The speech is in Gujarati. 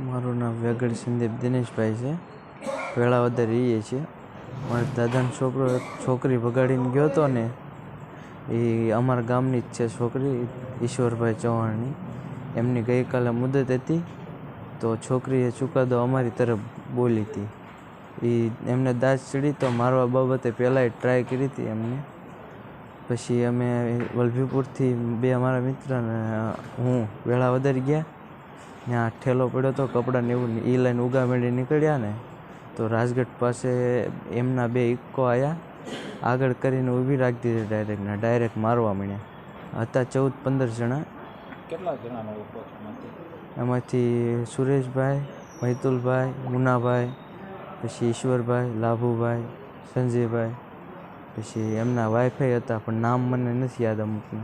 મારું નામ વેગડ સંદીપ દિનેશભાઈ છે. વેળાવદર રહીએ છીએ. મારા દાદાનો છોકરો છોકરી ભગાડીને ગયો હતો ને, એ અમારા ગામની જ છે છોકરી, ઈશ્વરભાઈ ચૌહાણની. એમની ગઈકાલે મુદત હતી, તો છોકરીએ ચુકાદો અમારી તરફ બોલી હતી. એ એમને દાજ ચડી તો મારવા બાબતે પહેલાંય ટ્રાય કરી હતી એમને. પછી અમે વલભીપુરથી બે અમારા મિત્ર ને હું વેળાવદર ગયા. ત્યાં ઠેલો પડ્યો તો કપડાને એવું એ લઈને ઉગા મેળી નીકળ્યા ને તો રાજગઢ પાસે એમના બે ઇક્કો આવ્યા આગળ કરીને ઊભી રાખી દીધી ડાયરેક્ટ ને ડાયરેક્ટ મારવા માંડ્યા. હતા ચૌદ પંદર જણા. કેટલા જણાનો એમાંથી? એમાંથી સુરેશભાઈ મૈતુલભાઈ મુનાભાઈ પછી ઈશ્વરભાઈ લાભુભાઈ સંજયભાઈ પછી એમના વાઈફાઈ હતા પણ નામ મને નથી યાદ અમુકનું.